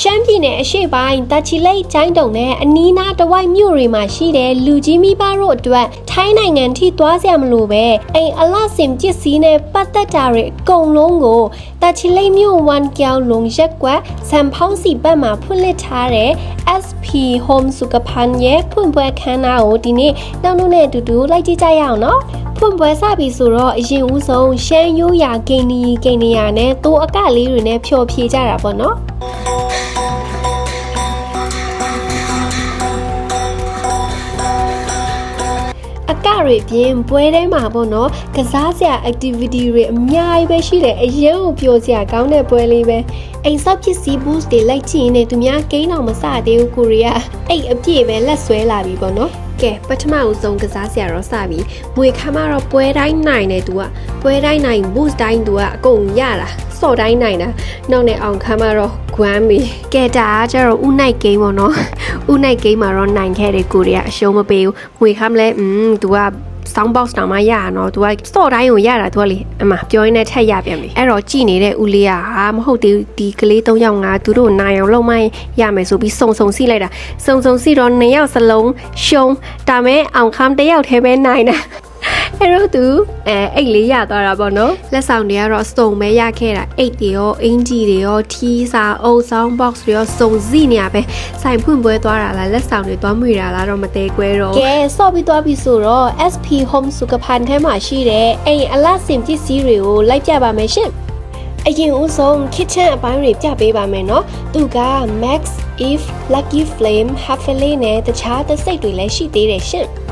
ရှမ်းပြည်နယ်အရှေ့ပိုင်းတာချီလိတ်ကျိုင်းတုံနဲ့အနီးနားတဝိုက်မြို့တွေမှာရှိတဲ့လူကြီးမိဘတို့အတွက်ထိုင်းနိုင်ငံထိသွားစရာမလိုပဲအိမ်အလှဆင်ပစ္စည်းနဲ့ပတ်သက်တာတွေအကုန်လုံးကိုတာချီလိတ်မြို့ဝန်ကျောင်းလုံရက်ကွက်စံဖောင်းစီဘက်မှာဖွင့်လှစ်ထားတဲ့ SP Home စုကဖန်ရဲ့ဖွင့်ပွဲခမ်းနားကိုဒီနေ့နောက်တို့နဲ့အတူတူလိုက်ကြည့်ကြရအောင်နော်ဖွင့်ပွဲစပြီဆိုတော့အရင်ဦးဆုံးရှမ်းရိုးရာဂိန်နီဂိန်နီယာနဲ့တိုးအကလေးတွေနဲ့ဖြော်ဖြေကြတာပေါ့နော် အကတွေပြင်ပွဲထဲမှာပေါ့နော်ကစားစရာ activity တွေအများကြီးပဲရှိတယ်အရင်ကိုပြောစရာကောင်းတဲ့ပွဲလေးပဲအိမ်ဆောက်ပစ္စည်း boost တွေလိုက်ကြည့်ရင်လည်းသူများဂိမ်းအောင်မစသေးဘူးကိုရီးယားအိတ်အပြည့်ပဲလက်ဆွဲလာပြီပေါ့နော်ကဲပထမဦးဆုံးကစားစရာတော့စပြီမွေခါမတော့ပွဲတိုင်းနိုင်တယ်သူကပွဲတိုင်းနိုင် boost တိုင်းသူကအကုန်ရတာ စော့တိုင်းနိုင်တာနောက်နဲ့အောင်ခါမတော့ဂွမ်းပြီကဲဒါကကျတော့ဥနိုင်ဂိမ်းပေါ့နော် ဥနိုင်ဂိမ်းမှာတော့နိုင်ခဲ့တယ်ကိုရီးယားအရှုံးမပေးဘူးမွေခမ်းလဲอืม तू က sound box တောင်မှရရနော် तू ကစော့တိုင်းကိုရတာ तू ကလေအမပြောရင်းနဲ့ထက်ရပြန်ပြီအဲ့တော့ကြည်နေတဲ့ဦးလေးကဟာမဟုတ်သေးဘူးဒီကလေး၃ယောက်ငါသူတို့နိုင်အောင်လုံးမရမယ်ဆိုပြီးစုံစုံစီလိုက်တာစုံစုံစီတော့နှစ်ယောက်စလုံးရှုံးဒါမဲ့အောင်ခမ်းတစ်ယောက်တည်းပဲနိုင်တာ အဲ့တော့သူအဲအိတ်လေးရသွားတာပေါ့နော်လက်ဆောင်တွေကတော့စုံပဲရခဲ့တာအိတ်တွေရောအင်ဂျီတွေရောထီးစာအုပ်ဆောင် box တွေရောစုံစီနေရပဲဆိုင်ဖွင့်ပွဲသွားတာလားလက်ဆောင်တွေသွားမိတာလားတော့မသေးကွဲတော့ကဲဆော့ပြီးသွားပြီဆိုတော့ SP Home စုကဖန်ထဲမှာရှိတဲ့အိမ်အလှဆင်ပစ္စည်းတွေကိုလိုက်ပြပါမယ်ရှင်အရင်ဦးဆုံး kitchen အပိုင်းတွေပြပေးပါမယ်နော်။သူက Max If Lucky Flame Hafele နဲ့တခြားသစိတ်တွေလည်းရှိသေးတယ်ရှင်။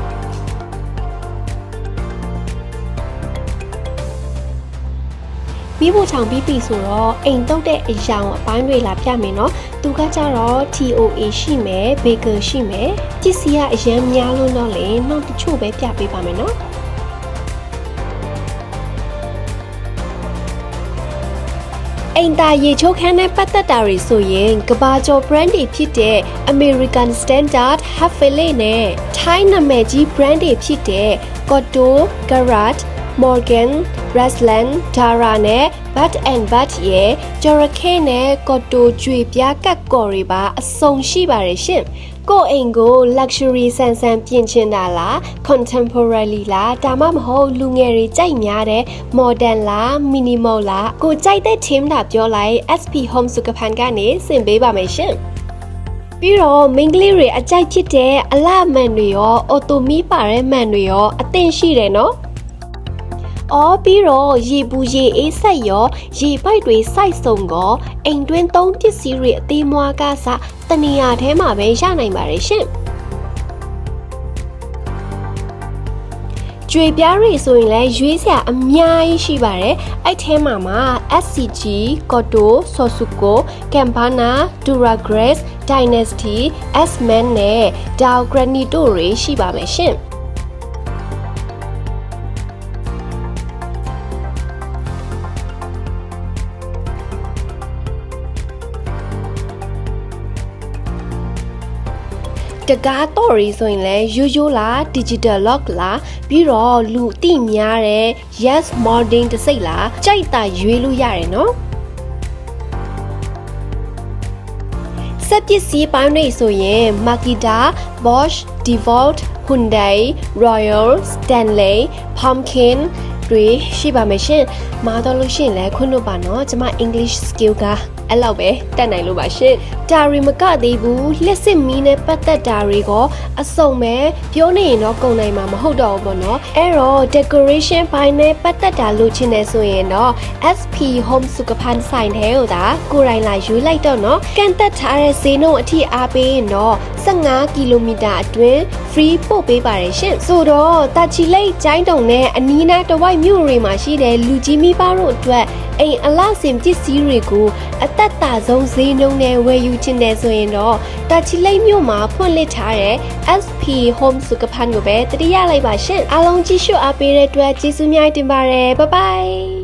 ပြီးဖို့ချောင်ပြီးပြီဆိုတော့အိမ်တုတ်တဲ့အယောင်အပိုင်းတွေလာပြမယ်နော်။သူကကြတော့ TOA ရှိမယ် Baker ရှိမယ်။ပစ္စည်းကအရင်များလို့တော့လေနောက်တချို့ပဲပြပေးပါမယ်နော်။အိမ်သာရေချိုးခန်းနဲ့ပတ်သက်တာတွေဆိုရင်ကဘာကျော် brand တွေဖြစ်တဲ့ American Standard, Hafele နဲ့ Thai နာမည်ကြီး brand တွေဖြစ်တဲ့ Cotto, Garrett, Morgan, Rasland, Dara နဲ့ Bat and Bat ရဲ့ Jorake နဲ့ Cotto ကြွေပြားကတ်ကော်တွေပါအစုံရှိပါတယ်ရှင်။ကိုယ့်အိမ်ကို luxury ဆန်ဆန်ပြင်ချင်တာလား contemporary လားဒါမှမဟုတ်လူငယ်တွေကြိုက်များတဲ့ modern လား minimal လားကိုကြိုက်တဲ့ theme တာပြောလိုက် SP Home စုကဖန်ကနေဆင်ပေးပါမယ်ရှင်ပြီးတော့မိန်းကလေးတွေအကြိုက်ဖြစ်တဲ့အလှမှန်တွေရောအော်တိုမီပါတဲ့မှန်တွေရောအသင့်ရှိတယ်နော် အော်ပြီးတော့ရေပူရေအေးဆက်ရောရေပိုက်တွေစိုက်စုံကောအိမ်တွင်းသုံးပစ္စည်းတွေအသေးမွားကစတနေရာထဲမှာပဲရနိုင်ပါတယ်ရှင်ကြွေပြားတွေဆိုရင်လည်းရွေးစရာအများကြီးရှိပါတယ်အဲ့ထဲမှာမှာ SCG, Koto, Sosuko, Campana, Duragrass, Dynasty, S-Man နဲ့ Dow Granito တွေရှိပါမယ်ရှင် တကားတော့ရီဆိုရင်လည်းရိုးရိုးလား digital lock လားပြီးတော့လူအတိများတဲ့ yes modern တစ်စိတ်လားကြိုက်တာရွေးလို့ရတယ်နော်စက်ပစ္စည်းပိုင်းတွေဆိုရင် Makita, Bosch, Devolt, Hyundai, Royal, Stanley, Pumpkin တွေရှိပါမယ်ရှင်။မာတော့လို့ရှိရင်လည်းခွင့်လို့ပါနော်။ကျမ English skill က အဲ့လောက်ပဲတက်နိုင်လို့ပါရှင်။ဒါရီမကသေးဘူး။လက်စစ်မီးနဲ့ပတ်သက်တာတွေကအစုံပဲပြောနေရင်တော့ကုန်နိုင်မှာမဟုတ်တော့ဘူးပေါ့နော်။အဲ့တော့ decoration ဘိုင်းနဲ့ပတ်သက်တာလို့ချင်တယ်ဆိုရင်တော့ SP Home စုကဖန်ဆိုင်ထဲကိုဒါကိုယ်တိုင်လာယူလိုက်တော့နော်။ကန်တက်ထားတဲ့ဈေးနှုန်းအထိအားပေးရင်တော့15ကီလိုမီတာအတွင်း free ပို့ပေးပါတယ်ရှင်။ဆိုတော့တာချီလိတ်ကျိုင်းတုံနဲ့အနီးနားတဝိုက်မြို့တွေမှာရှိတဲ့လူကြီးမိဘတို့အတွက် အိမ်အလှဆင်ပစ္စည်းတွေကိုအသက်တာဆုံးဈေးနှုန်းနဲ့ဝယ်ယူချင်တယ်ဆိုရင်တော့တာချီလိတ်မြို့မှာဖွင့်လှစ်ထားတဲ့ SP Home စုကဖန်ကိုပဲတတိယလိုက်ပါရှင်အားလုံးကြည့်ရှုအားပေးတဲ့အတွက်ကျေးဇူးများတင်ပါတယ်ဘိုင်ဘိုင်